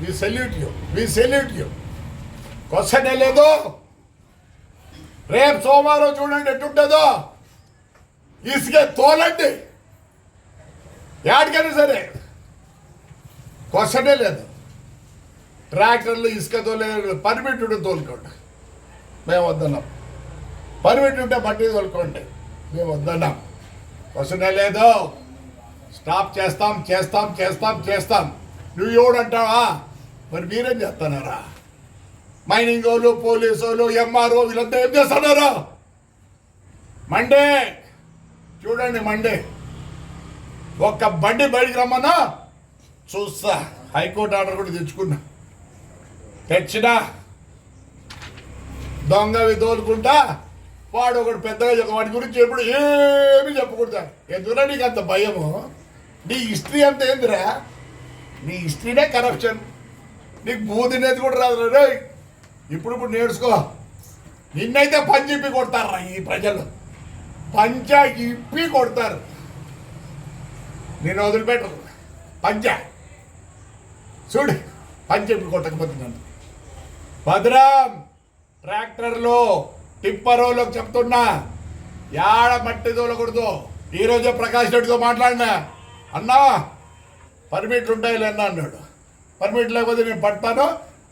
We salute you we salute you question లేదు? రేపు సోమవారం చూడండి ఎట్టుంటుందో? ఇసుకే తోలండి. ఎక్కడికైనా సరే. క్వశ్చనే లేదు. ట్రాక్టర్లు ఇసుక తోలేదు పర్మిట్ ఉంటే తోలుకోండి. మేము వద్దన్నాం. పర్మిట్ ఉంటే మట్టి తోలుకోండి. మేము వద్దన్నాం. క్వశ్చనే లేదు? స్టాప్ చేస్తాం చేస్తాం చేస్తాం చేస్తాం. నువ్వు ఎవడంటావా? మరి మీరేం చేస్తున్నారా? మైనింగ్ వాళ్ళు పోలీసు వాళ్ళు ఎంఆర్ఓ వీళ్ళంతా ఏం చేస్తున్నారు? మండే. చూడండి మండే. ఒక్క బండి బయటికి రమ్మన్నా చూస్తా. హైకోర్టు ఆర్డర్ కూడా తెచ్చుకున్నా. తెచ్చినా. దొంగవి తోలుకుంటా. వాడు ఒకడు పెద్దగా చెప్ప వాడి గురించి ఎప్పుడు ఏమి చెప్పకూడదు. ఎందుకురా నీకు అంత భయము? నీ హిస్టరీ అంత ఏందిరా? నీ హిస్టరీనే కరప్షన్ నీకు బూదినేది కూడా రాదు రే ఇప్పుడు ఇప్పుడు నేర్చుకో. నిన్నైతే పని చెప్పి కొడతారా ఈ ప్రజలు. పంచ ఇప్పి కొడతారు. నేను వదిలిపెట్టరు. పంచ. చూడు పని చెప్పి కొట్టకపోతే నన్ను. భద్రం. ట్రాక్టర్లో టిప్పరోలకు చెప్తున్నా. యాడ మట్టి తోలకూడదు. ఈరోజే ప్రకాష్ రెడ్డితో మాట్లాడినా. అన్నా పర్మిట్లు ఉంటాయి అన్నా అన్నాడు. పర్మిట్ లేకపోతే నేను పడతాను?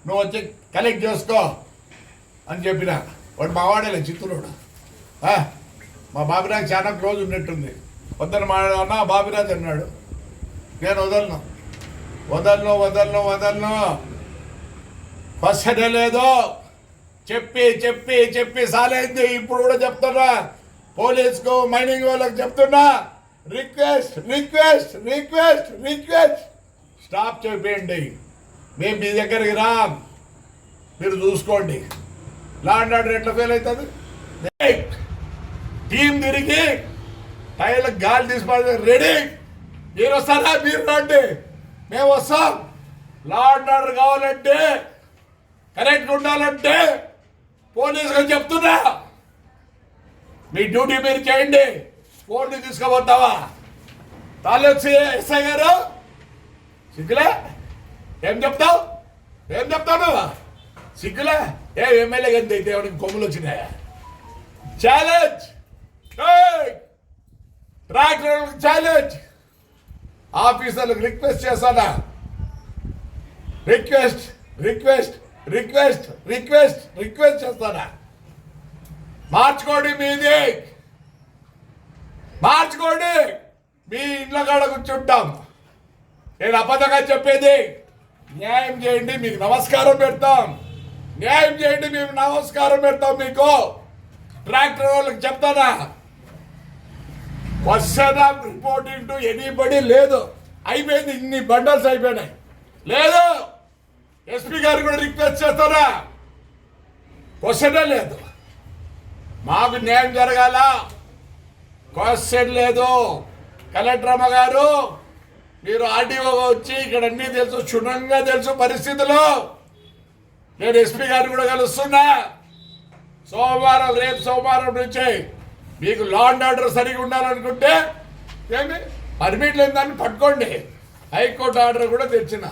నువ్వు వచ్చి కలెక్ట్ చేసుకో అని చెప్పిన. వాడు మా వాడేలే చిత్తూరుడు మా బాబిరాజ్ చాలా క్లోజ్ ఉన్నట్టుంది. వద్దని మా బాబిరాజ్ అన్నాడు. నేను వదలను. వదలను వదలను వదలను. ఫస్ట్ లేదో. చెప్పి చెప్పి చెప్పి సాలైంది. ఇప్పుడు కూడా చెప్తున్నా. పోలీసుకు మైనింగ్ వాళ్ళకి చెప్తున్నా. Request request request request stop చెప్పేయండి మేము మీ దగ్గరికి రాం. మీరు చూసుకోండి. లాండ్ ఆర్డర్ ఎట్లా ఫెయిల్ అవుతుంది? టీం తిరిగి టైర్లకు గాలి తీసుకోవాలి రెడీ మీరు వస్తారా? మీరు రండి. మేము వస్తాం. లాండ్ ఆర్డర్ కావాలంటే కరెక్ట్గా ఉండాలంటే పోలీసులు చెప్తున్నా. మీ డ్యూటీ మీరు చేయండి. ఫోన్ తీసుకుపోతావా? తాలూకు ఎస్ఐ గారు సిగ్గులే? ఏం చెప్తావు? ఏం చెప్తావు నువ్వు? సిగ్గులే? ఏ ఎమ్మెల్యే గంత అయితే ఎవరికి కొమ్ములు వచ్చినాయా? ఛాలెంజ్ ట్రాక్టర్లకు ఛాలెంజ్ ఆఫీసర్లకు రిక్వెస్ట్ చేస్తానా request request request request request చేస్తానా? మార్చుకోండి మీది! మార్చుకోండి! మీ ఇంట్లో కాడ కూర్చుంటాం. నేను అబద్ధంగా చెప్పేది? న్యాయం చేయండి మీకు నమస్కారం పెడతాం. న్యాయం చేయండి మేము నమస్కారం పెడతాం మీకు. ట్రాక్టర్ వాళ్ళకి చెప్తానా? Question of reporting to anybody లేదు. అయిపోయింది ఇన్ని బండల్స్ అయిపోయినాయి. లేదు. ఎస్పీ గారు కూడా రిక్వెస్ట్ చేస్తారా? క్వశ్చనే లేదు. మాకు న్యాయం జరగాల? క్వశ్చన్ లేదు. కలెక్టర్ అమ్మ గారు మీరు ఆర్డీఓ వచ్చి ఇక్కడ అన్నీ తెలుసు క్షుణ్ణంగా తెలుసు పరిస్థితులు. నేను ఎస్పీ గారిని కూడా కలుస్తున్నా. సోమవారం రేపు సోమవారం నుంచి మీకు లా అండ్ ఆర్డర్ సరిగా ఉండాలనుకుంటే ఏమి? పర్మిట్ లేని దాన్ని పట్టుకోండి. హైకోర్టు ఆర్డర్ కూడా తెచ్చిన.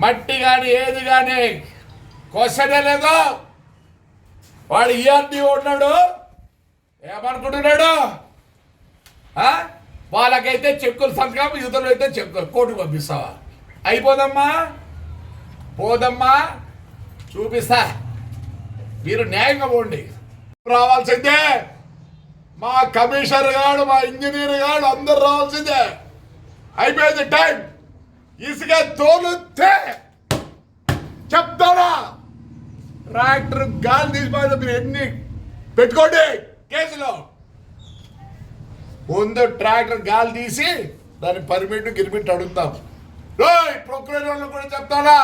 మట్టి కానీ ఏది కానీ క్వశ్చనే లేదు. వాడు ఈఆర్డీ ఉన్నాడు. ఏమనుకుంటున్నాడు? ఆ? వాళ్ళకైతే చెక్కులు సంతకం యువతలు అయితే చెక్కులు. కోర్టు పంపిస్తావా? అయిపోదమ్మా. పోదమ్మా. చూపిస్తా. మీరు న్యాయంగా పోండి. రావాల్సిందే. మా కమిషనర్ గాడు మా ఇంజనీర్ గాడు అందరు రావాల్సిందే. అయిపోయింది టైం. ఇసుక తోలుతే చెప్తారా ట్రాక్టర్ గాలి తీసిపోతే మీరు ఎన్ని పెట్టుకోండి. కేసులో ముందు ట్రాక్టర్ గాలి తీసి దాని పర్మిట్ గిరిమిట్ అడుగుతాం. రోయ్ ప్రొక్యూర్ వాళ్ళకి కూడా చెప్తాడా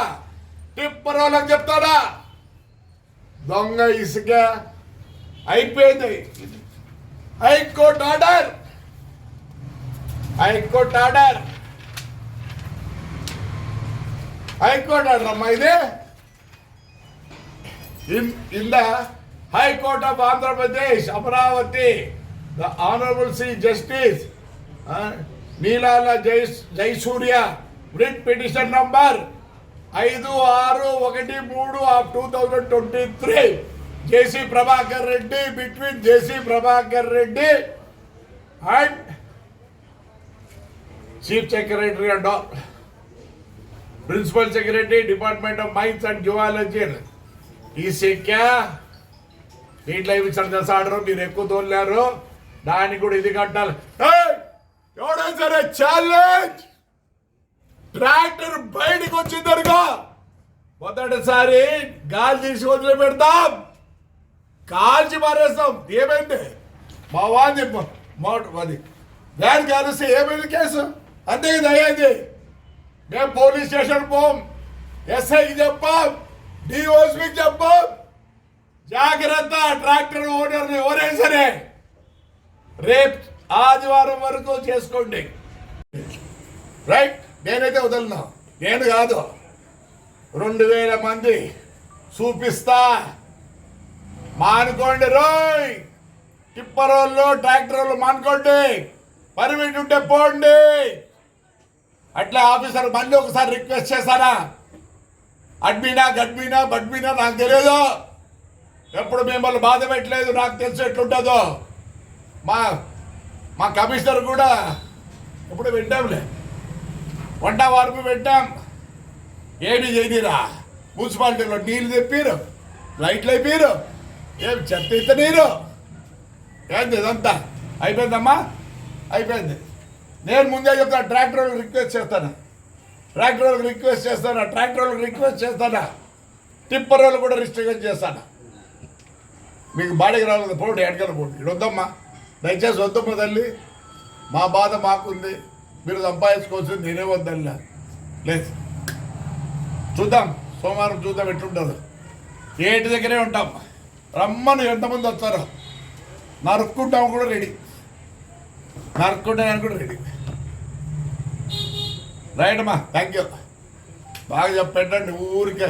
టిప్పర్ వాళ్ళకి చెప్తాడా దొంగ ఇసుక అయిపోయింది. High court order. High court order. High court order అమ్మా ఇది. ఇంద high court of Andhra Pradesh Amaravati. The Andhra Pradesh, justice Neelala Honorable Sri Justice uh, Neelala Jai, ఐదు ఆరు ఒకటి మూడు of two thousand twenty three JC Prabhakar Reddy between JC Prabhakar Reddy and chief secretary and principal secretary department of mines and zoology ఈ సిక్కా దీంట్లో ఏమి తెలుసా order మీరు ఎక్కువ తోలారు దానికి కూడా ఇది కట్టాలి. ఎవడైనా సరే ఛాలెంజ్ ట్రాక్టర్ బయటికి వచ్చిందనుకో మొదటిసారి గాలి తీసి వదిలి పెడతాం. కాల్చి మారేస్తాం ఏమైంది? మా వాంది మోట అది దాని కాలుస్తే ఏమైంది కేసు? అంతే కదా అయ్యింది. మేము పోలీస్ స్టేషన్ పోం. ఎస్ఐకి చెప్పాం. డిఓస్పికి చెప్పాం. జాగ్రత్త ట్రాక్టర్ ఓనర్ని ఎవరైనా సరే రేపు ఆదివారం వరకు చేసుకోండి. రైట్ నేనైతే వదలను? నేను కాదు. రెండు వేల మంది చూపిస్తా. మానుకోండి రోయ్. టిప్పరోళ్ళు ట్రాక్టర్లు మానుకోండి. పర్మిట్ ఉంటే పోండి. అట్లా ఆఫీసర్ మళ్ళీ ఒకసారి రిక్వెస్ట్ చేశారా అడ్మినా గడ్మినా బడ్మినా నాకు తెలియదు ఎప్పుడు మిమ్మల్ని బాధ పెట్టలేదు నాకు తెలుసు ఎట్లుంటుందో. మా మా కమిషనర్ కూడా ఇప్పుడు వింటాంలే వంట వార్పు పెట్టాం. ఏమి చేయనిరా. మున్సిపాలిటీలో నీళ్ళు తెప్పారు లైట్లు అయిపోయారు. ఏం చెత్త ఇత్త నీరు? ఏంది ఇదంతా? అయిపోయిందమ్మా? అయిపోయింది. నేను ముందే చెప్తాను ట్రాక్టర్ వాళ్ళకి రిక్వెస్ట్ చేస్తాను. ట్రాక్టర్ వాళ్ళకి రిక్వెస్ట్ చేస్తాను ట్రాక్టర్ వాళ్ళకి రిక్వెస్ట్ చేస్తాను. టిప్పర్ వాళ్ళు కూడా రిస్ట్రిక్ట్ చేస్తాను. మీకు బాడీకి రాలేదు పోండి ఎడకలు పోండి. ఇక్కడ వద్దమ్మా దయచేసి వద్దమ్మ తల్లి మా బాధ మాకుంది మీరు సంపాదించుకోవచ్చు నేనే వద్దల్లా లేదు చూద్దాం సోమవారం చూద్దాం ఎట్లుంటుందో. ఏటి దగ్గరే ఉంటాం. రమ్మను ఎంతమంది వస్తారో. నరుక్కుంటాం కూడా రెడీ. నరుక్కుంటాను కూడా రెడీ. రైట్ అమ్మా థ్యాంక్ యూ బాగా చెప్పండి ఊరికే.